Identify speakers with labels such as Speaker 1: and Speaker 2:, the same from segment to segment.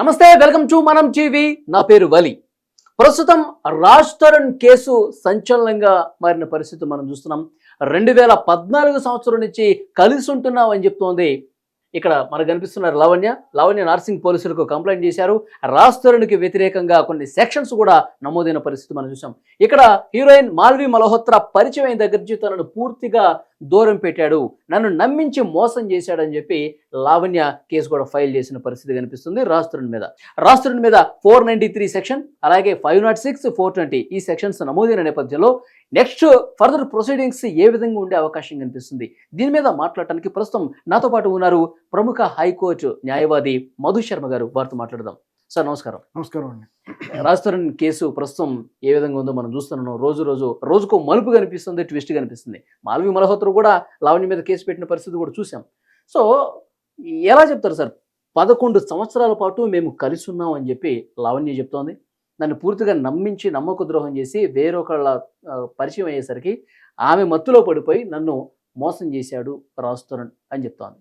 Speaker 1: నమస్తే welcome to మనం TV. నా పేరు వలి. ప్రస్తుతం రాజ్ తరుణ్ కేసు సంచలనంగా మారిన పరిస్థితి మనం చూస్తున్నాం. రెండు వేల పద్నాలుగు సంవత్సరం నుంచి కలిసి ఉంటున్నాం అని చెప్తోంది. ఇక్కడ మనకు కనిపిస్తున్నారు లావణ్య. లావణ్య నర్సింగ్ పోలీసులకు కంప్లైంట్ చేశారు. రాజ్ తరుణ్కి వ్యతిరేకంగా కొన్ని సెక్షన్స్ కూడా నమోదైన పరిస్థితి మనం చూసాం ఇక్కడ హీరోయిన్ మాల్వి మల్హోత్రా పరిచయం అయిన దగ్గర నుంచి తనను పూర్తిగా దూరం పెట్టాడు. నన్ను నమ్మించి మోసం చేశాడని చెప్పి లావణ్య కేసు కూడా ఫైల్ చేసిన పరిస్థితి కనిపిస్తుంది రాస్తురుని మీద. రాస్తురుని మీద ఫోర్ నైన్టీ త్రీ సెక్షన్ అలాగే five not six four twenty ఈ సెక్షన్స్ నమోదైన నేపథ్యంలో నెక్స్ట్ ఫర్దర్ ప్రొసీడింగ్స్ ఏ విధంగా ఉండే అవకాశం కనిపిస్తుంది? దీని మీద మాట్లాడటానికి ప్రస్తుతం నాతో పాటు ఉన్నారు ప్రముఖ హైకోర్టు న్యాయవాది మధు శర్మ గారు. వారితో మాట్లాడదాం. సార్ నమస్కారం.
Speaker 2: నమస్కారం అండి.
Speaker 1: రాజస్థాన్ కేసు ప్రస్తుతం ఏ విధంగా ఉందో మనం చూస్తున్నాం రోజు రోజు రోజుకు మలుపు కనిపిస్తుంది ట్విస్ట్ కనిపిస్తుంది. మాల్వి మల్హోత్ర కూడా లావణ్య మీద కేసు పెట్టిన పరిస్థితి కూడా చూసాం సో ఎలా చెప్తారు సార్? పదకొండు సంవత్సరాల పాటు మేము కలిసి ఉన్నాం అని చెప్పి లావణ్య చెప్తోంది. నన్ను పూర్తిగా నమ్మించి నమ్మక ద్రోహం చేసి వేరొకళ్ళ పరిచయం అయ్యేసరికి ఆమె మత్తులో పడిపోయి నన్ను మోసం చేశాడు రాజస్థాన్ అని చెప్తోంది.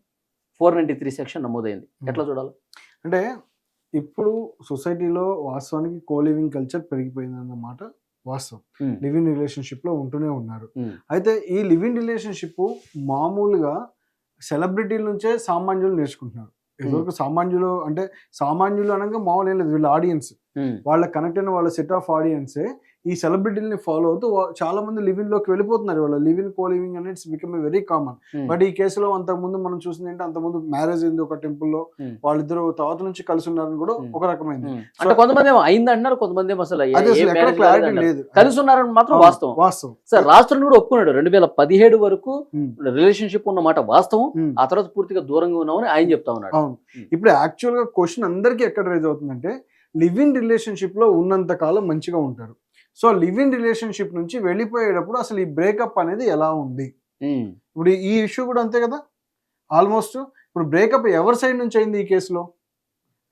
Speaker 1: ఫోర్ నైంటీ త్రీ సెక్షన్ నమోదైంది. ఎట్లా చూడాలి?
Speaker 2: అంటే ఇప్పుడు సొసైటీలో వాస్తవానికి కో లివింగ్ కల్చర్ పెరిగిపోయింది అన్నమాట వాస్తవం.
Speaker 1: Hmm.
Speaker 2: లివింగ్ రిలేషన్షిప్లో ఉంటూనే ఉన్నారు.
Speaker 1: Hmm.
Speaker 2: అయితే ఈ లివింగ్ రిలేషన్షిప్ మామూలుగా సెలబ్రిటీల నుంచే సామాన్యులు నేర్చుకుంటున్నారు. ఇదివరకు సామాన్యులు అంటే సామాన్యులు అనగా మామూలు ఏం లేదు వీళ్ళ ఆడియన్స్ వాళ్ళ కనెక్ట్ అయిన వాళ్ళ సెట్ ఆఫ్ ఆడియన్సే ఈ సెలబ్రిటీని ఫాలో అవుతూ చాలా మంది లివింగ్లోకి వెళ్ళిపోతున్నారు వాళ్ళ లివింగ్ కో లివింగ్ అనేది it's become very common but ఈ కేసులో అంతకుముందు మనం చూసింది ఏంటంటే అంతకుముందు మ్యారేజ్ అయింది ఒక టెంపుల్లో
Speaker 1: Hmm.
Speaker 2: వాళ్ళిద్దరు తర్వాత నుంచి కలిసి ఉన్నారని కూడా
Speaker 1: Hmm.
Speaker 2: ఒక రకమైంది
Speaker 1: ఉమ్. అంటే కొంతమంది ఏమో అయింది అంటున్నారు కొంతమంది ఏమో అసలు ఏ- ఏ
Speaker 2: క్లారిటీ లేదు.
Speaker 1: కలిసి ఉన్నారని మాత్రం వాస్తవం
Speaker 2: వాస్తవం
Speaker 1: సార్ రాష్ట్రం కూడా ఒప్పుకున్నాడు రెండు వేల పదిహేడు వరకు
Speaker 2: Hmm.
Speaker 1: రిలేషన్షిప్ ఉన్న మాట వాస్తవం
Speaker 2: Hmm.
Speaker 1: ఆ తర్వాత పూర్తిగా దూరంగా ఉన్నామని ఆయన చెప్తా ఉన్నాడు
Speaker 2: అవును
Speaker 1: Hmm.
Speaker 2: ఇప్పుడు యాక్చువల్గా క్వశ్చన్ అందరికీ ఎక్కడ రైజ్ అవుతుందంటే లివ్ ఇన్ రిలేషన్షిప్లో ఉన్నంత కాలం మంచిగా ఉంటారు సో లివ్ ఇన్ రిలేషన్షిప్ నుంచి వెళ్ళిపోయేటప్పుడు అసలు ఈ బ్రేకప్ అనేది ఎలా ఉంది? ఇప్పుడు ఈ ఇష్యూ కూడా అంతే కదా? ఆల్మోస్ట్ ఇప్పుడు బ్రేకప్ ఎవరి సైడ్ నుంచి అయింది ఈ కేసులో?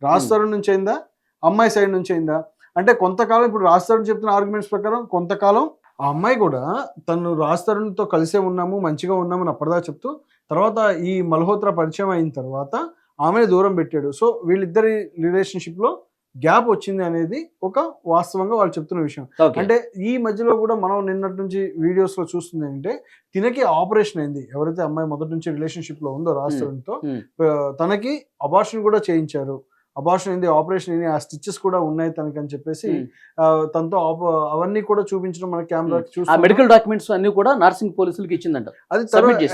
Speaker 2: రాజ్. తరుణ్ నుంచి అయిందా? అమ్మాయి సైడ్ నుంచి అయిందా? అంటే కొంతకాలం ఇప్పుడు రాజ్ తరుణ్ చెప్తున్న ఆర్గ్యుమెంట్స్ ప్రకారం కొంతకాలం ఆ అమ్మాయి కూడా తను రాజ్ తరుణ్తో కలిసే ఉన్నాము మంచిగా ఉన్నాము అని అప్పటిదా చెప్తూ తర్వాత ఈ మల్హోత్రా పరిచయం అయిన తర్వాత ఆమెను దూరం పెట్టాడు. సో వీళ్ళిద్దరి రిలేషన్షిప్లో గ్యాప్ వచ్చింది అనేది ఒక వాస్తవంగా వాళ్ళు చెప్తున్న విషయం. అంటే ఈ మధ్యలో కూడా మనం నిన్నటి నుంచి వీడియోస్లో చూస్తుంది ఏంటంటే తినకి ఆపరేషన్ అయింది ఎవరైతే అమ్మాయి మొదటి నుంచి రిలేషన్షిప్లో ఉందో రాష్ట్రంతో. తనకి అబార్షన్ కూడా చేయించారు అబార్షన్ అయింది ఆపరేషన్ అయింది ఆ స్టిచెస్ కూడా ఉన్నాయి తనకి అని చెప్పేసి తనతో అవన్నీ కూడా చూపించడం మన కెమెరా
Speaker 1: ఆ మెడికల్ డాక్యుమెంట్స్ అన్ని కూడా నర్సింగ్ పోలీసులకు ఇచ్చిందంట.
Speaker 2: అది.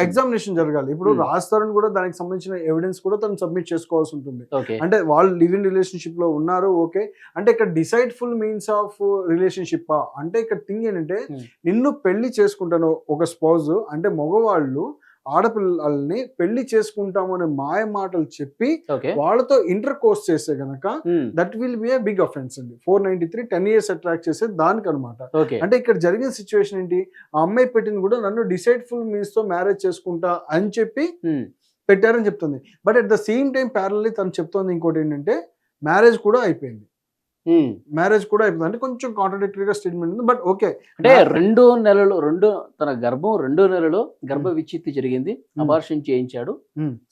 Speaker 2: ఎగ్జామినేషన్ జరగాలి. ఇప్పుడు తరుణ్ కూడా దానికి సంబంధించిన ఎవిడెన్స్ కూడా తను సబ్మిట్ చేసుకోవాల్సి ఉంటుంది. అంటే వాళ్ళు లివ్ ఇన్ రిలేషన్షిప్లో ఉన్నారు ఓకే. అంటే ఇక్కడ డిసైడ్ఫుల్ మీన్స్ ఆఫ్ రిలేషన్షిప్ అంటే ఇక్కడ థింగ్ ఏంటంటే. నిన్ను పెళ్ళి చేసుకుంటాను ఒక స్పౌజ్ అంటే మగవాళ్ళు ఆడపిల్లల్ని పెళ్ళి చేసుకుంటాము అనే మాయ మాటలు చెప్పి వాళ్ళతో ఇంటర్ కోర్స్ చేస్తే గనక that will be a big offence అండి. Four ninety three ten years attract చేసే దానికి అనమాట అంటే ఇక్కడ జరిగిన సిచ్యువేషన్ ఏంటి? ఆ అమ్మాయి పెట్టింది కూడా నన్ను డిసైడ్ఫుల్ మీన్స్తో మ్యారేజ్ చేసుకుంటా అని చెప్పి
Speaker 1: ఉమ్,
Speaker 2: పెట్టారని చెప్తుంది. But at the same time parallelly తను చెప్తోంది ఇంకోటి ఏంటంటే మ్యారేజ్ కూడా అయిపోయింది. మ్యారేజ్ కూడా అయిపోయింది అంటే కొంచెం కాంట్రడిక్టరీగా స్టేట్మెంట్ ఉంది. బట్ ఓకే
Speaker 1: అంటే రెండో నెలలు రెండో తన గర్భం రెండో నెలలో గర్భ విచ్ఛిత్తి జరిగింది. అబార్షన్ చేయించాడు.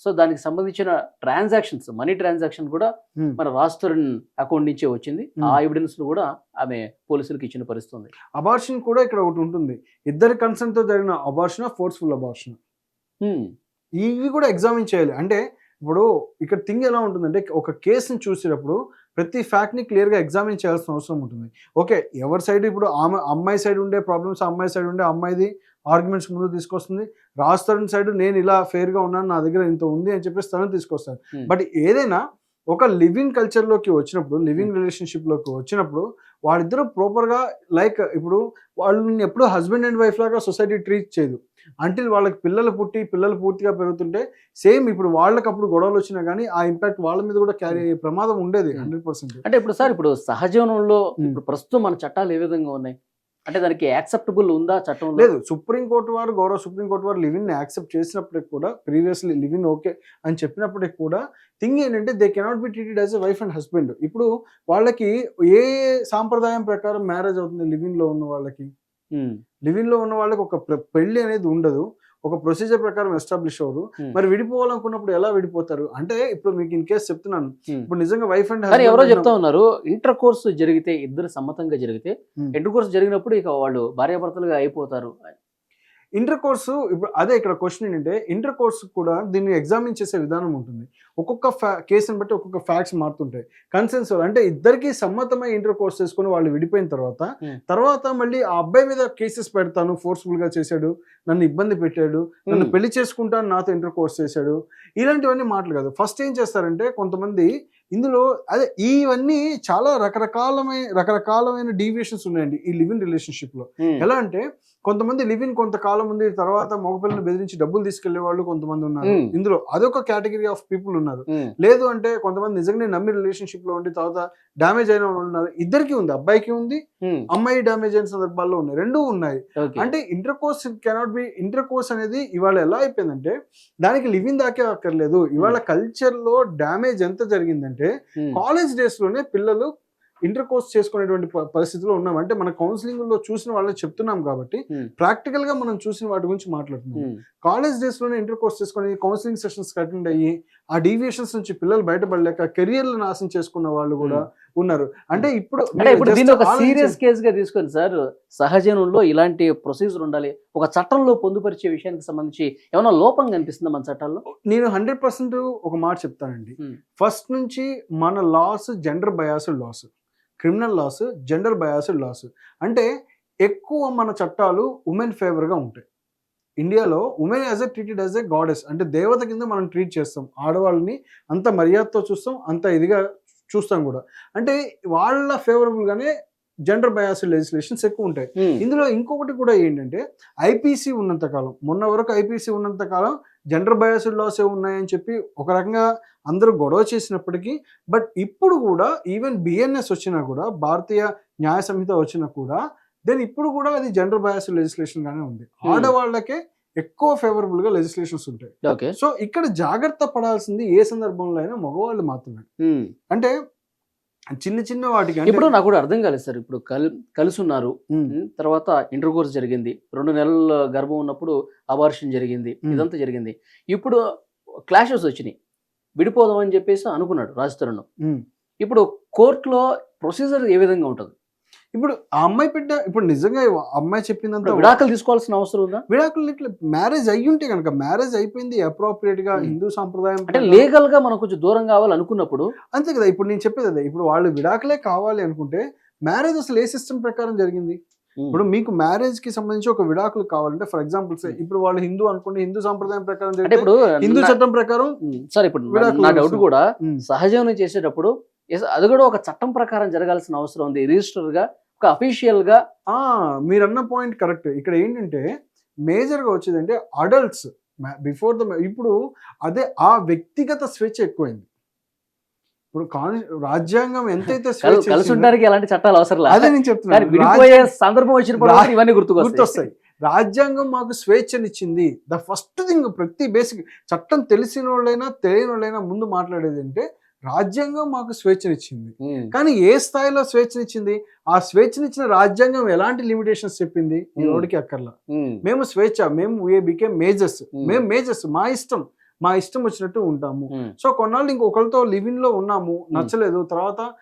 Speaker 1: సో దానికి సంబంధించిన ట్రాన్సాక్షన్స్ మనీ ట్రాన్సాక్షన్ కూడా. మన రాష్ట్రం అకౌంట్ నుంచే వచ్చింది. ఆ ఎవిడెన్స్ కూడా ఆమె పోలీసులకు ఇచ్చిన పరిస్థితి ఉంది
Speaker 2: అబార్షన్ కూడా ఇక్కడ ఒకటి ఉంటుంది. ఇద్దరి కన్సెంట్తో జరిగిన అబార్షన్ ఫోర్స్ఫుల్ అబార్షన్. ఇవి కూడా ఎగ్జామిన్ చేయాలి. అంటే ఇప్పుడు ఇక్కడ థింగ్ ఎలా ఉంటుందంటే ఒక కేసుని చూసేటప్పుడు ప్రతి ఫ్యాక్ట్ని క్లియర్గా ఎగ్జామిన్ చేయాల్సిన అవసరం ఉంటుంది. ఓకే ఎవరి సైడ్ ఇప్పుడు ఆమె అమ్మాయి సైడ్ ఉండే ప్రాబ్లమ్స్ అమ్మాయి సైడ్ ఉండే అమ్మాయిది ఆర్గ్యుమెంట్స్ ముందు తీసుకొస్తుంది. రాజ్ తరుణ్ సైడ్ నేను ఇలా ఫెయిర్గా ఉన్నాను నా దగ్గర ఇంత ఉంది అని చెప్పేసి తను తీసుకొస్తాను
Speaker 1: Hmm.
Speaker 2: బట్ ఏదైనా ఒక లివింగ్ కల్చర్లోకి వచ్చినప్పుడు లివింగ్ రిలేషన్షిప్లోకి వచ్చినప్పుడు వాళ్ళిద్దరూ ప్రాపర్గా లైక్ ఇప్పుడు వాళ్ళని ఎప్పుడు హస్బెండ్ అండ్ వైఫ్ లాగా సొసైటీ ట్రీట్ చేయదు అంటిల్ వాళ్ళకి పిల్లలు పుట్టి పిల్లలు పూర్తిగా పెరుగుతుంటే సేమ్ ఇప్పుడు వాళ్ళకి అప్పుడు గొడవలు వచ్చినా కానీ ఆ ఇంపాక్ట్ వాళ్ళ మీద కూడా క్యారీ అయ్యే ప్రమాదం ఉండేది
Speaker 1: Hmm.
Speaker 2: హండ్రెడ్ పర్సెంట్
Speaker 1: అంటే ఇప్పుడు సార్ ఇప్పుడు సహజీవనంలో
Speaker 2: Hmm.
Speaker 1: ఇప్పుడు ప్రస్తుతం మన చట్టాలు ఏ విధంగా ఉన్నాయి అంటే దానికి యాక్సెప్టబుల్ ఉందా చట్టంలో?
Speaker 2: లేదు సుప్రీం కోర్టు వారు గౌరవ సుప్రీం కోర్టు వారు లివిన్ యాక్సెప్ట్ చేసినప్పటికి కూడా ప్రీవియస్లీ లివిన్ ఓకే అని చెప్పినప్పటికి కూడా థింగ్ ఏంటంటే they cannot be treated as a wife and husband. ఇప్పుడు వాళ్ళకి ఏ సాంప్రదాయం ప్రకారం మ్యారేజ్ అవుతుంది లివింగ్లో ఉన్న వాళ్ళకి?
Speaker 1: ఉమ్,
Speaker 2: లివింగ్లో ఉన్న వాళ్ళకి ఒక పెళ్ళి అనేది ఉండదు. ఒక ప్రొసీజర్ ప్రకారం ఎస్టాబ్లిష్ అవ్వరు
Speaker 1: Hmm.
Speaker 2: మరి విడిపోవాలనుకున్నప్పుడు ఎలా విడిపోతారు అంటే ఇప్పుడు మీకు ఇన్ కేసు చెప్తున్నాను
Speaker 1: Hmm.
Speaker 2: ఇప్పుడు నిజంగా వైఫ్ అండ్
Speaker 1: ఎవరో చెప్తా ఉన్నారు ఇంటర్ కోర్స్ జరిగితే ఇద్దరు సమ్మతంగా జరిగితే
Speaker 2: Hmm.
Speaker 1: ఇంటర్ కోర్స్ జరిగినప్పుడు ఇక వాళ్ళు భార్యాభర్తలుగా అయిపోతారు
Speaker 2: ఇంటర్ కోర్సు ఇప్పుడు అదే ఇక్కడ క్వశ్చన్ ఏంటంటే ఇంటర్ కోర్సు కూడా దీన్ని ఎగ్జామిన్ చేసే విధానం ఉంటుంది ఒక్కొక్క ఫ్యా కేసుని బట్టి ఒక్కొక్క ఫ్యాక్ట్స్ మారుతుంటాయి కన్సెన్స్ అంటే ఇద్దరికి సమ్మతమై ఇంటర్ కోర్స్ చేసుకుని వాళ్ళు విడిపోయిన తర్వాత. తర్వాత మళ్ళీ ఆ అబ్బాయి మీద కేసెస్ పెడతాను ఫోర్స్ఫుల్గా చేశాడు నన్ను ఇబ్బంది పెట్టాడు నన్ను. పెళ్ళి చేసుకుంటాను నాతో ఇంటర్ కోర్స్ చేశాడు ఇలాంటివన్నీ మాటలు కాదు ఫస్ట్ ఏం చేస్తారంటే కొంతమంది ఇందులో అదే ఇవన్నీ చాలా రకరకాలమైన రకరకాలమైన డీవియేషన్స్ ఉన్నాయండి ఈ లివ్ ఇన్
Speaker 1: రిలేషన్షిప్లో.
Speaker 2: ఎలా అంటే కొంతమంది లివ్ ఇన్ కొంతకాలం ఉంది తర్వాత మగపిల్లని బెదిరించి డబ్బులు తీసుకెళ్ళే వాళ్ళు కొంతమంది ఉన్నారు. ఇందులో అదొక కేటగిరీ ఆఫ్ పీపుల్ ఉన్నారు. లేదు అంటే కొంతమంది నిజంగానే నమ్మి రిలేషన్షిప్లో ఉండి తర్వాత డ్యామేజ్ అయిన వాళ్ళు ఉన్నారు ఇద్దరికి ఉంది అబ్బాయికి ఉంది. అమ్మాయి డ్యామేజ్ అయిన సందర్భాల్లో ఉన్నాయి రెండూ ఉన్నాయి. అంటే intercourse cannot be intercourse అనేది ఇవాళ ఎలా అయిపోయిందంటే దానికి లివింగ్ దాకే అక్కర్లేదు ఇవాళ కల్చర్లో డ్యామేజ్ ఎంత జరిగిందంటే. కాలేజ్ డేస్లోనే పిల్లలు ఇంటర్ కోర్స్ చేసుకునేటువంటి పరిస్థితిలో ఉన్నాం అంటే మన కౌన్సిలింగ్లో చూసిన వాళ్ళని చెప్తున్నాం కాబట్టి. ప్రాక్టికల్గా మనం చూసిన వాటి గురించి మాట్లాడుతున్నాం. కాలేజ్ డేస్లోనే ఇంటర్ కోర్స్ చేసుకొని కౌన్సిలింగ్ సెషన్స్ అటెండ్ అయ్యి ఆ డీవియేషన్స్ నుంచి పిల్లలు బయటపడలేక కెరియర్లు నాశనం చేసుకున్న వాళ్ళు కూడా ఉన్నారు. అంటే ఇప్పుడు
Speaker 1: అంటే ఇప్పుడు దీన్ని ఒక. సీరియస్ కేస్గా తీసుకొని సార్ సహజనంలో ఇలాంటి ప్రొసీజర్ ఉండాలి. ఒక చట్టంలో పొందుపరిచే విషయానికి సంబంధించి ఏమైనా లోపం కనిపిస్తుందా మన చట్టాల్లో?
Speaker 2: నేను హండ్రెడ్ పర్సెంట్ ఒక మాట చెప్తానండి.
Speaker 1: Hmm.
Speaker 2: ఫస్ట్ నుంచి మన laws gender biased laws criminal laws gender biased laws. అంటే ఎక్కువ మన చట్టాలు ఉమెన్ ఫేవర్గా ఉంటాయి. ఇండియాలో women as a treated as a goddess. అంటే దేవత కింద మనం ట్రీట్ చేస్తాం. ఆడవాళ్ళని అంత మర్యాదతో చూస్తాం అంత ఇదిగా చూస్తాం కూడా అంటే వాళ్ళ ఫేవరబుల్గానే జెండర్ బయాస్డ్ లెజిస్లేషన్స్ ఎక్కువ ఉంటాయి. ఇందులో ఇంకొకటి కూడా ఏంటంటే ఐపీసీ ఉన్నంత కాలం మొన్న వరకు ఐపీసీ ఉన్నంత కాలం జెండర్ బయాస్డ్ లాస్ ఏ ఉన్నాయని చెప్పి ఒక రకంగా అందరూ గొడవ చేసినప్పటికీ బట్ ఇప్పుడు కూడా ఈవెన్ బిఎన్ఎస్ వచ్చినా కూడా భారతీయ న్యాయ సంహిత వచ్చినా కూడా దెన్ ఇప్పుడు కూడా అది జెండర్ బయాస్డ్ లెజిస్లేషన్ గానే ఉంది. ఆడవాళ్ళకే ఎక్కువ ఫేవరబుల్గా లెజిస్లేషన్స్ ఉంటాయి.
Speaker 1: ఓకే.
Speaker 2: సో ఇక్కడ జాగ్రత్త పడాల్సింది ఏ సందర్భంలో అయినా మగవాళ్ళు మాత్రమే.
Speaker 1: Hmm.
Speaker 2: అంటే చిన్న చిన్న వాటికి
Speaker 1: ఇప్పుడు నాకు కూడా అర్థం కాలేదు సార్. ఇప్పుడు కల్ కలిసి ఉన్నారు
Speaker 2: ఉమ్,
Speaker 1: ఉమ్, తర్వాత ఇంటర్ కోర్స్ జరిగింది. రెండు నెలల గర్భం ఉన్నప్పుడు అబార్షన్ జరిగింది.
Speaker 2: Hmm.
Speaker 1: ఇదంతా జరిగింది. ఇప్పుడు క్లాషెస్ వచ్చినాయి. విడిపోదాం అని చెప్పేసి అనుకున్నాడు రాజ్ తరుణ్.
Speaker 2: ఉమ్.
Speaker 1: ఇప్పుడు కోర్టులో ప్రొసీజర్ ఏ విధంగా ఉంటుంది?
Speaker 2: ఇప్పుడు ఆ అమ్మాయి బిడ్డ ఇప్పుడు నిజంగా అమ్మాయి చెప్పిందంతా
Speaker 1: ఇప్పుడు విడాకులు తీసుకోవాల్సిన అవసరం ఉందా
Speaker 2: విడాకులు ఇట్లా మ్యారేజ్ అయ్యి ఉంటే కనుక మ్యారేజ్ అయిపోయింది అప్రోప్రియేట్గా
Speaker 1: Hmm.
Speaker 2: హిందూ సాంప్రదాయం
Speaker 1: అంటే లీగల్గా మనం కొంచెం దూరం కావాలి అనుకున్నప్పుడు
Speaker 2: అంతే కదా ఇప్పుడు నేను చెప్పేది అదే ఇప్పుడు వాళ్ళు విడాకులే కావాలి అనుకుంటే మ్యారేజ్ అసలు ఏ సిస్టమ్ ప్రకారం జరిగింది ఇప్పుడు మీకు మ్యారేజ్కి సంబంధించి ఒక విడాకులు కావాలంటే ఫర్ ఎగ్జాంపుల్
Speaker 1: Hmm.
Speaker 2: ఇప్పుడు వాళ్ళు హిందూ అనుకోండి హిందూ సాంప్రదాయం ప్రకారం
Speaker 1: ఇప్పుడు
Speaker 2: హిందూ చట్టం ప్రకారం
Speaker 1: సార్ ఇప్పుడు నా- డౌట్. కూడా సహజీవనం చేసేటప్పుడు అది కూడా ఒక చట్టం ప్రకారం జరగాల్సిన అవసరం ఉంది. రిజిస్టర్గా ఒక అఫీషియల్గా.
Speaker 2: ఆ మీరు అన్న పాయింట్ కరెక్ట్ ఇక్కడ ఏంటంటే మేజర్గా వచ్చేదంటే అడల్ట్స్ బిఫోర్ ద ఇప్పుడు అదే ఆ వ్యక్తిగత స్వేచ్ఛ ఎక్కువైంది. ఇప్పుడు రాజ్యాంగం ఎంతైతే
Speaker 1: కలిసి ఉండడానికి ఎలాంటి చట్టాలు అవసరం లేదు
Speaker 2: అదే నేను చెప్తున్నాను.
Speaker 1: సందర్భం వచ్చినప్పుడు ఇవన్నీ
Speaker 2: గుర్తొస్తాయి. రాజ్యాంగం మాకు స్వేచ్ఛనిచ్చింది. ద ఫస్ట్ థింగ్ ప్రతి బేసిక్ చట్టం తెలిసిన వాళ్ళైనా తెలియని వాళ్ళైనా ముందు మాట్లాడేది అంటే రాజ్యాంగం మాకు స్వేచ్ఛనిచ్చింది. కానీ ఏ స్థాయిలో స్వేచ్ఛనిచ్చింది? ఆ స్వేచ్ఛనిచ్చిన రాజ్యాంగం ఎలాంటి లిమిటేషన్స్ చెప్పింది? ఈ. రోడ్డుకి అక్కర్లా. మేము స్వేచ్ఛ మేము ఏ బికేమ్ మేజర్స్. మేము మేజర్స్ మా ఇష్టం. మా ఇష్టం వచ్చినట్టు ఉంటాము. సో కొన్నాళ్ళు ఇంకొకరితో లివింగ్లో ఉన్నాము. నచ్చలేదు. తర్వాత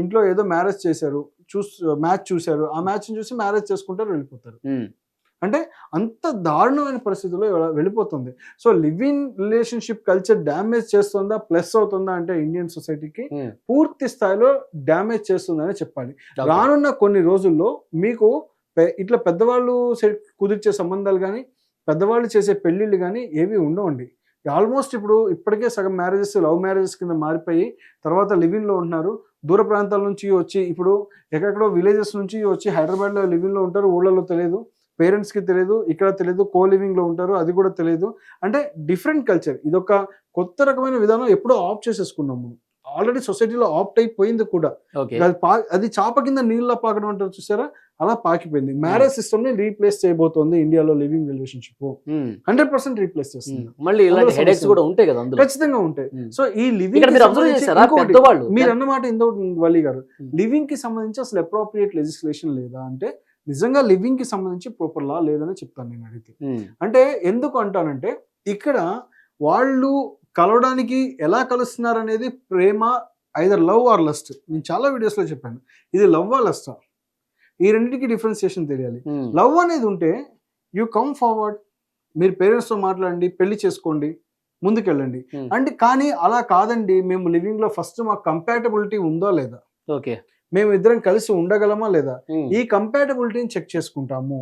Speaker 2: ఇంట్లో ఏదో మ్యారేజ్ చేశారు. చూస్ మ్యాచ్ చూశారు. ఆ మ్యాచ్ చూసి మ్యారేజ్ చేసుకుంటారు వెళ్ళిపోతారు. అంటే అంత దారుణమైన పరిస్థితుల్లో వెళ్ళిపోతుంది. So living relationship culture damage చేస్తుందా ప్లస్ అవుతుందా అంటే ఇండియన్ సొసైటీకి. పూర్తి స్థాయిలో డ్యామేజ్ చేస్తుందని చెప్పాలి. రానున్న కొన్ని రోజుల్లో మీకు ఇట్లా పెద్దవాళ్ళు కుదిర్చే సంబంధాలు కానీ పెద్దవాళ్ళు చేసే పెళ్ళిళ్ళు కానీ ఏవి ఉండవండి. ఆల్మోస్ట్ ఇప్పుడు ఇప్పటికే సగం మ్యారేజెస్ లవ్ మ్యారేజెస్ కింద మారిపోయి తర్వాత లివింగ్లో ఉంటున్నారు. దూర ప్రాంతాల నుంచి వచ్చి ఇప్పుడు ఎక్కడెక్కడో విలేజెస్ నుంచి వచ్చి హైదరాబాద్లో లివింగ్లో ఉంటారు ఊళ్ళలో తెలియదు. పేరెంట్స్కి తెలియదు ఇక్కడ తెలియదు కో లివింగ్లో ఉంటారు అది కూడా తెలియదు అంటే డిఫరెంట్ కల్చర్. ఇదొక కొత్త రకమైన విధానం ఎప్పుడో ఆఫ్ చేసేసుకున్నాం మనం. ఆల్రెడీ సొసైటీలో ఆప్ట్ అయిపోయింది కూడా. అది పా- అది చాప కింద నీళ్ళ పాకడం అంటారు చూసారా? అలా పాకిపోయింది. మ్యారేజ్ సిస్టమ్ని రీప్లేస్ చేయబోతోంది ఇండియాలో living relationship. Hundred percent replace. చేస్తుంది.
Speaker 1: మళ్ళీ ఇలాంటి హెడేక్స్ కూడా ఉంటాయి కదా
Speaker 2: ఖచ్చితంగా ఉంటాయి. సో ఈ లివింగ్
Speaker 1: మీరు
Speaker 2: అన్నమాట ఇంకొకటి వల్లి గారు. లివింగ్కి సంబంధించి అసలు అప్రోప్రియేట్ లెజిస్లేషన్ లేదా అంటే నిజంగా లివింగ్కి సంబంధించి ప్రాపర్ లా లేదని చెప్తాను నేను అడిగితే. అంటే ఎందుకు అంటానంటే ఇక్కడ వాళ్ళు కలవడానికి ఎలా కలుస్తున్నారు అనేది ప్రేమ ఐదర్ లవ్ ఆర్ లస్ట్ నేను చాలా వీడియోస్లో చెప్పాను. ఇది లవ్ ఆర్ లస్ట్ ఈ రెండింటికి డిఫరెన్సియేషన్ తెలియాలి. లవ్ అనేది ఉంటే యూ కమ్ ఫార్వర్డ్ మీరు పేరెంట్స్తో మాట్లాడండి పెళ్ళి చేసుకోండి ముందుకెళ్ళండి. అంటే కానీ అలా కాదండి మేము లివింగ్లో ఫస్ట్ మాకు కంపాటబిలిటీ ఉందో లేదా?
Speaker 1: ఓకే.
Speaker 2: మేము ఇద్దరం కలిసి ఉండగలమా లేదా? ఈ కంపాటబిలిటీని చెక్ చేసుకుంటాము.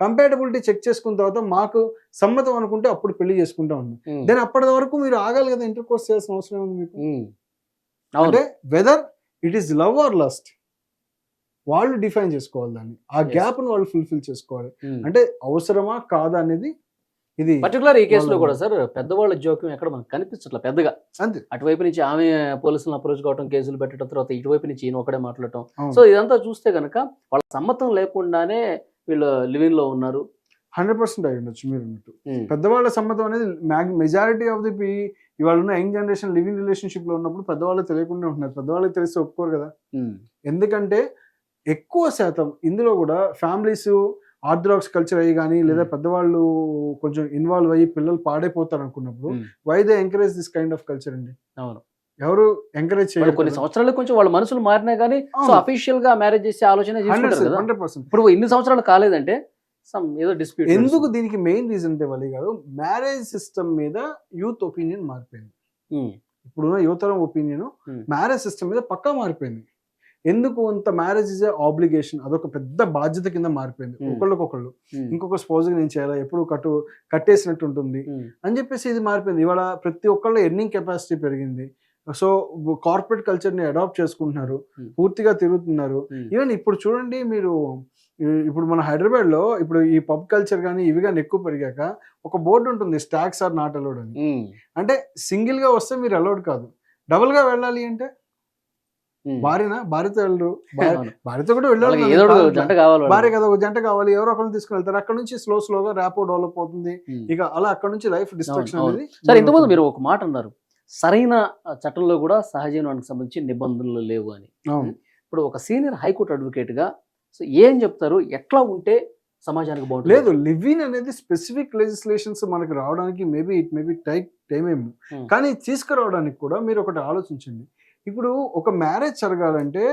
Speaker 2: కంపాటబిలిటీ చెక్ చేసుకున్న తర్వాత మాకు సమ్మతం అనుకుంటే అప్పుడు పెళ్ళి చేసుకుంటా
Speaker 1: ఉమ్,
Speaker 2: దెన్ అప్పటి వరకు మీరు ఆగాలి కదా ఇంటర్ కోర్స్ చేయాల్సిన అవసరం ఉంది మీకు? అంటే whether it is love or lust వాళ్ళు డిఫైన్ చేసుకోవాలి దాన్ని. ఆ
Speaker 1: Yes.
Speaker 2: గ్యాప్ని వాళ్ళు ఫుల్ఫిల్ చేసుకోవాలి. అంటే అవసరమా కాదా అనేది ఇది
Speaker 1: పర్టికులర్ ఈ కేసులో కూడా సార్ పెద్దవాళ్ళ జోక్యం ఎక్కడ మనకు కనిపించట్లే పెద్దగా.
Speaker 2: అంతే.
Speaker 1: అటువైపు నుంచి ఆమె పోలీసులను అప్రోచ్ కావడం కేసులు పెట్టడం తర్వాత ఇటువైపు నుంచి ఈయన ఒకడే మాట్లాడటం. సో ఇదంతా చూస్తే కనుక వాళ్ళ సమ్మతం లేకుండానే వీళ్ళు లివింగ్లో ఉన్నారు.
Speaker 2: హండ్రెడ్ పర్సెంట్ అయి ఉండొచ్చు మీరు అన్నట్టు. పెద్దవాళ్ళ సమ్మతం అనేది మెజారిటీ ఆఫ్ ది ఇవాళ ఉన్న యంగ్ జనరేషన్ లివింగ్ రిలేషన్షిప్లో ఉన్నప్పుడు పెద్దవాళ్ళకి తెలియకుండా ఉంటున్నారు. పెద్దవాళ్ళకి తెలిస్తే ఒప్పుకోరు కదా. ఎందుకంటే ఎక్కువ శాతం ఇందులో కూడా ఫ్యామిలీస్ ఆర్థడాక్స్ కల్చర్ అయ్యి కానీ లేదా. పెద్దవాళ్ళు కొంచెం ఇన్వాల్వ్ అయ్యి పిల్లలు పాడైపోతారు అనుకున్నప్పుడు why they encourage this kind of culture అండి?
Speaker 1: అవును.
Speaker 2: ఎవరు ఎంకరేజ్
Speaker 1: వాళ్ళు కొన్ని
Speaker 2: చేయాలి
Speaker 1: సంవత్సరాలు కొంచెం వాళ్ళ మనసులు మారినా కానీ సో. అఫీషియల్గా మ్యారేజ్ చేసే ఆలోచన ఇప్పుడు ఇన్ని సంవత్సరాలు కాలేదంటే సమ్ ఏదో డిస్ప్యూట్
Speaker 2: ఎందుకు దీనికి మెయిన్ రీజన్ అంటే వలి గారు మ్యారేజ్ సిస్టమ్ మీద యూత్ ఒపీనియన్ మారిపోయింది. ఇప్పుడున్న యువతరం ఒపీనియన్. మ్యారేజ్ సిస్టమ్ మీద పక్కా మారిపోయింది. ఎందుకు అంత మ్యారేజ్ ఇస్ ఆబ్లిగేషన్ అదొక పెద్ద బాధ్యత కింద మారిపోయింది.
Speaker 1: Hmm.
Speaker 2: ఒకళ్ళకొకళ్ళు. ఇంకొక స్పోజ్ నేను చేయాలా? ఎప్పుడు కట్టు కట్టేసినట్టు ఉంటుంది. అని చెప్పేసి ఇది మారిపోయింది. ఇవాళ ప్రతి ఒక్కళ్ళ ఎర్నింగ్ కెపాసిటీ పెరిగింది. సో కార్పొరేట్ కల్చర్ని అడాప్ట్ చేసుకుంటున్నారు.
Speaker 1: Hmm.
Speaker 2: పూర్తిగా తిరుగుతున్నారు. ఈవెన్ ఇప్పుడు చూడండి మీరు ఇప్పుడు మన హైదరాబాద్లో ఇప్పుడు ఈ పబ్ కల్చర్ కానీ ఇవి కానీ ఎక్కువ పెరిగాక ఒక బోర్డు ఉంటుంది స్టాక్స్ ఆర్ నాట్ అలౌడ్ అని. అంటే సింగిల్గా వస్తే మీరు అలౌడ్ కాదు. డబుల్గా వెళ్ళాలి అంటే? భార్యనా? భార్యతో వెళ్ళరు భార్య- భార్యతో కూడా వెళ్ళాలి.
Speaker 1: జంట కావాలి
Speaker 2: భార్య కదా ఒక జంట కావాలి. ఎవరో ఒకరిని తీసుకుని వెళ్తారు. అక్కడ నుంచి స్లో స్లోగా ర్యాపో డెవలప్ అవుతుంది. ఇక అలా అక్కడ నుంచి లైఫ్ డిస్ట్రక్షన్. అనేది
Speaker 1: సార్ ఇంతకుముందు మీరు ఒక మాట అన్నారు. సరైన చట్టంలో కూడా సహజీవనానికి సంబంధించి నిబంధనలు లేవు అని. ఇప్పుడు ఒక సీనియర్ హైకోర్టు అడ్వకేట్గా సో ఏం చెప్తారు? ఎట్లా ఉంటే సమాజానికి బాగుంటుంది?
Speaker 2: లేదు లివిన్ అనేది స్పెసిఫిక్ లెజిస్లేషన్స్ మనకి రావడానికి maybe it maybe take time ఏమో. కానీ తీసుకురావడానికి కూడా మీరు ఒకటి ఆలోచించండి. ఇప్పుడు ఒక మ్యారేజ్ జరగాలంటే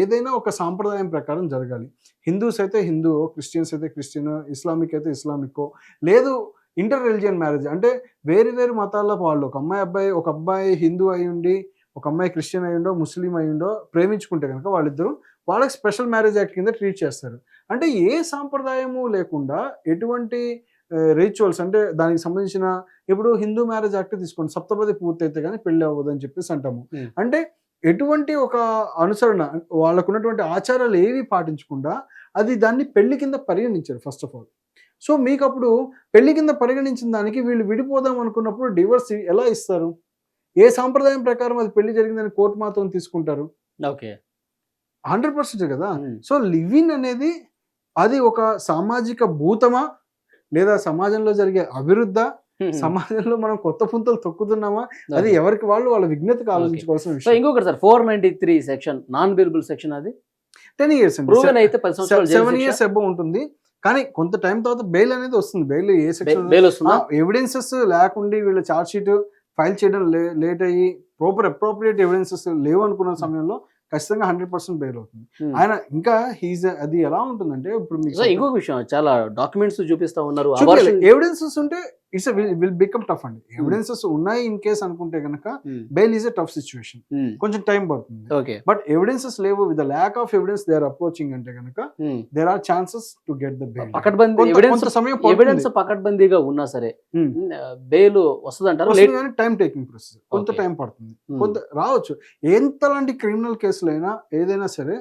Speaker 2: ఏదైనా ఒక సాంప్రదాయం ప్రకారం జరగాలి. హిందూస్ అయితే హిందూ క్రిస్టియన్స్ అయితే క్రిస్టియన్ ఇస్లామిక్ అయితే ఇస్లామికో. లేదు ఇంటర్ రిలిజియన్ మ్యారేజ్. అంటే వేరు వేరు మతాల వాళ్ళు ఒక అమ్మాయి అబ్బాయి ఒక అబ్బాయి హిందూ అయి ఉండి ఒక అమ్మాయి క్రిస్టియన్ అయి ఉండో ముస్లిం అయి ఉండో ప్రేమించుకుంటే కనుక వాళ్ళిద్దరూ వాళ్ళకి స్పెషల్ మ్యారేజ్ యాక్ట్ కింద ట్రీట్ చేస్తారు. అంటే ఏ సాంప్రదాయము లేకుండా ఎటువంటి రిచువల్స్ అంటే దానికి సంబంధించిన ఇప్పుడు హిందూ మ్యారేజ్ యాక్ట్ తీసుకోండి సప్తపది పూర్తయితే కానీ పెళ్ళి అవ్వదు అని చెప్పేసి అంటాము. అంటే ఎటువంటి ఒక అనుసరణ వాళ్ళకు ఉన్నటువంటి ఆచారాలు ఏవి పాటించకుండా అది దాన్ని పెళ్ళి కింద పరిగణించారు ఫస్ట్ ఆఫ్ ఆల్ సో మీకు అప్పుడు పెళ్ళి కింద పరిగణించిన దానికి వీళ్ళు విడిపోదాం అనుకున్నప్పుడు డివర్స్ ఎలా ఇస్తారు? ఏ సాంప్రదాయం ప్రకారం అది పెళ్ళి జరిగిందని కోర్టు మాత్రం తీసుకుంటారు?
Speaker 1: ఓకే.
Speaker 2: హండ్రెడ్ పర్సెంట్ కదా. సో లివిన్ అనేది అది ఒక సామాజిక భూతమా? లేదా సమాజంలో జరిగే అభివృద్ధ సమాజంలో మనం కొత్త పుంతలు తొక్కుతున్నామా? అది. ఎవరికి వాళ్ళు వాళ్ళ విజ్ఞతకు ఆలోచించుకోవాల్సిన విషయం.
Speaker 1: ఇంకొకటి sir four ninety three section non bailable section అది
Speaker 2: టెన్ ఇయర్స్
Speaker 1: అయితే పది సంవత్సరాలు
Speaker 2: సెవెన్ ఇయర్స్ ఎబ్బో ఉంటుంది. కానీ కొంత టైం తర్వాత బెయిల్ అనేది వస్తుంది. బెయిల్ ఏ సెక్షన్ ఎవిడెన్సెస్ లేకుండా వీళ్ళ చార్జ్ షీట్ ఫైల్ చేయడం లేట్ అయ్యి ప్రాపర్ అప్రోప్రియేట్ ఎవిడెన్సెస్ లేవు అనుకున్న సమయంలో ఖచ్చితంగా హండ్రెడ్ పర్సెంట్ బెయిల్ అవుతుంది.
Speaker 1: Hmm.
Speaker 2: ఆయన ఇంకా హీజ్ అది ఎలా ఉంటుందంటే ఇప్పుడు మీకు
Speaker 1: ఇంకొక విషయం చాలా డాక్యుమెంట్స్ చూపిస్తా ఉన్నారు.
Speaker 2: ఎవిడెన్సెస్ ఉంటే ఇట్స్ విల్ బికమ్ టఫ్ అండి. ఎవిడెన్సెస్ ఉన్నాయి ఇన్ కేస్ అనుకుంటే కనుక bail is a tough situation కొంచెం టైం పడుతుంది. బట్ ఎవిడెన్సెస్ లేవు. With lack of evidence they are approaching అంటే కనుక. There are chances to get the bail
Speaker 1: పకడ్బందీ ఎవిడెన్స్
Speaker 2: కొంత సమయం
Speaker 1: ఎవిడెన్స్ పకడ్బందీగా ఉన్నా సరే
Speaker 2: Hmm.
Speaker 1: బెయిల్ వస్తుందంటారు? లేట్
Speaker 2: కానీ టైం టేకింగ్ ప్రాసెస్ కొంత. టైం పడుతుంది. కొంత రావచ్చు. ఎంతలాంటి క్రిమినల్ కేసులైనా ఏదైనా సరే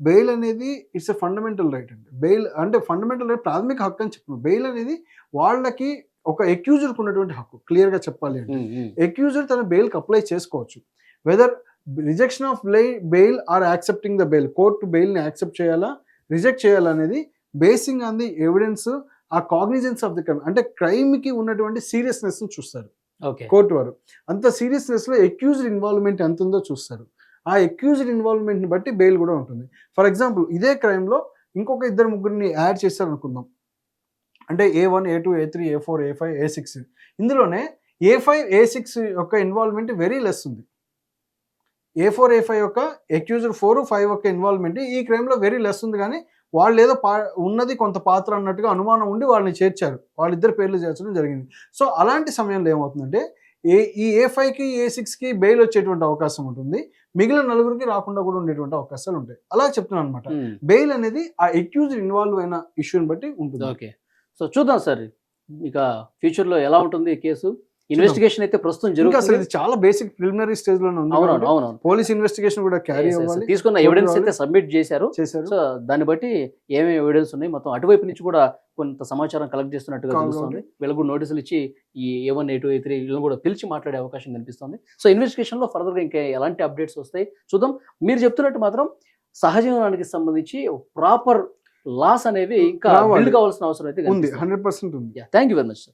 Speaker 2: బెయిల్ అనేది ఇట్స్ ఎ ఫండమెంటల్ రైట్ అండి. బెయిల్ అంటే ఫండమెంటల్ రైట్ ప్రాథమిక హక్కు అని చెప్పిన బెయిల్ అనేది వాళ్ళకి ఒక ఎక్యూజర్కి ఉన్నటువంటి హక్కు క్లియర్గా చెప్పాలి అంటే. ఎక్యూజర్ తన బెయిల్కి అప్లై చేసుకోవచ్చు. Whether rejection of bail or accepting the bail court బెయిల్ని accept చేయాలా రిజెక్ట్ చేయాలనేది బేసింగ్ ఆన్ ది ఎవిడెన్స్ ఆ కాగ్నిజెన్స్ ఆఫ్ ది క్రైమ్ అంటే క్రైమ్కి ఉన్నటువంటి సీరియస్నెస్ చూస్తారు.
Speaker 1: ఓకే.
Speaker 2: కోర్టు వారు. అంత సీరియస్నెస్లో ఎక్యూజ్డ్ ఇన్వాల్వ్మెంట్ ఎంత ఉందో చూస్తారు. ఆ ఎక్యూజ్డ్ ఇన్వాల్వ్మెంట్ని బట్టి బెయిల్ కూడా ఉంటుంది. ఫర్ ఎగ్జాంపుల్ ఇదే క్రైమ్లో ఇంకొక ఇద్దరు ముగ్గురిని యాడ్ చేశారు అనుకుందాం అంటే A one A two A three A four A five A six ఇందులోనే ఏ ఫైవ్ ఏ సిక్స్ యొక్క ఇన్వాల్వ్మెంట్ వెరీ లెస్ ఉంది. ఏ ఫోర్ ఏ ఫైవ్ యొక్క అక్యూజ్డ్ ఫోర్ ఫైవ్ యొక్క ఇన్వాల్వ్మెంట్ ఈ క్రైమ్లో వెరీ లెస్ ఉంది కానీ వాళ్ళు ఏదో పా ఉన్నది కొంత పాత్ర అన్నట్టుగా అనుమానం ఉండి వాళ్ళని చేర్చారు. వాళ్ళిద్దరు పేర్లు చేర్చడం జరిగింది. సో అలాంటి సమయంలో ఏమవుతుందంటే ఏ ఈ ఏ ఫైవ్కి ఏ సిక్స్కి బెయిల్ వచ్చేటువంటి అవకాశం ఉంటుంది. మిగిలిన నలుగురికి రాకుండా కూడా ఉండేటువంటి అవకాశాలు ఉంటాయి. అలా చెప్తున్నాను అనమాట. బెయిల్ అనేది ఆ అక్యూజ్ ఇన్వాల్వ్ అయిన ఇష్యూని బట్టి ఉంటుంది.
Speaker 1: ఓకే సో చూద్దాం సార్ ఇక ఫ్యూచర్లో ఎలా ఉంటుంది ఈ కేసు? ఇన్వెస్టిగేషన్ అయితే ప్రస్తుతం
Speaker 2: అసలు
Speaker 1: జరుగుతుంది
Speaker 2: ఇది చాలా బేసిక్ ప్రిలిమినరీ స్టేజ్ ఉంది
Speaker 1: అవునవును
Speaker 2: పోలీస్ ఇన్వెస్టిగేషన్ కూడా క్యారీ అవ్వాలి.
Speaker 1: తీసుకున్న ఎవిడెన్స్ అయితే సబ్మిట్ చేశారు.
Speaker 2: చేశారు.
Speaker 1: సో దాన్ని బట్టి ఏమేమి ఎవిడెన్స్ ఉన్నాయి? మొత్తం అటువైపు నుంచి కూడా కొంత సమాచారం కలెక్ట్ చేస్తున్నట్టుగా. తెలుస్తుంది. వీళ్ళకు నోటీసులు ఇచ్చి ఈ A one A two A three వీళ్ళని కూడా పిలిచి మాట్లాడే అవకాశం కనిపిస్తుంది. సో ఇన్వెస్టిగేషన్లో ఫర్దర్గా ఇంకా ఎలాంటి అప్డేట్స్ వస్తాయి చూద్దాం. మీరు చెప్తున్నట్టు మాత్రం సహజీవనానికి సంబంధించి ప్రాపర్ లాస్ అనేవి ఇంకా. బిల్డ్ కావాల్సిన అవసరం అయితే
Speaker 2: ఉంది. హండ్రెడ్ పర్సెంట్ ఉంది.
Speaker 1: Thank you very much sir